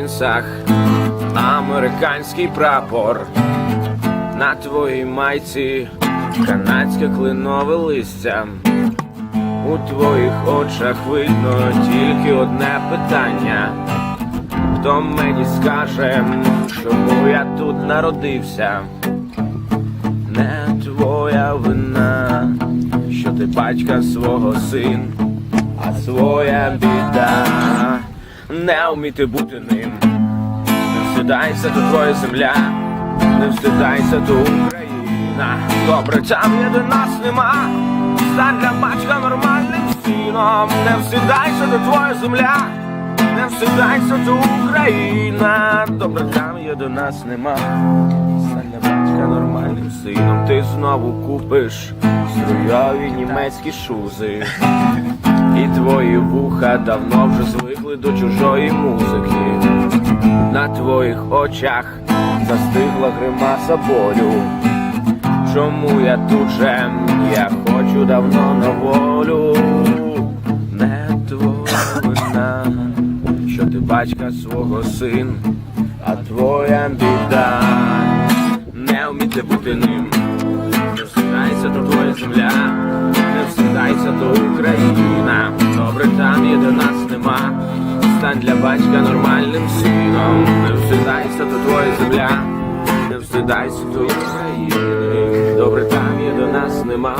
джинсах американський прапор. На твоїй майці канадське клинове листя. У твоїх очах видно тільки одне питання. Хто мені скаже, чому я тут народився? Не твоя вина, що ти батька свого син, а своя біда не вміти бути ним. Не встидайся, то твоя земля, не встидайся, то Україна. Добре, там є де нас нема. Стань для батька нормальним сином. Не встидайся, то твоя земля, не встидайся, то Україна. Добре, там є до нас нема. Стань для нормальним сином. Ти знову купиш струйові німецькі шузи. І твої вуха давно вже звикли до чужої музики. На твоїх очах застигла гримаса болю. Чому я тут же? Я хочу давно на волю. Не твоя що ти батька свого син, а твоя біда не вміти бути ним. Не встидайся, то твоя земля, не встидайся, то Україна. Нема. Стань для батька нормальним сином. Не встидайся, то твоя земля, не встидайся, то України. Добре, там є до нас нема.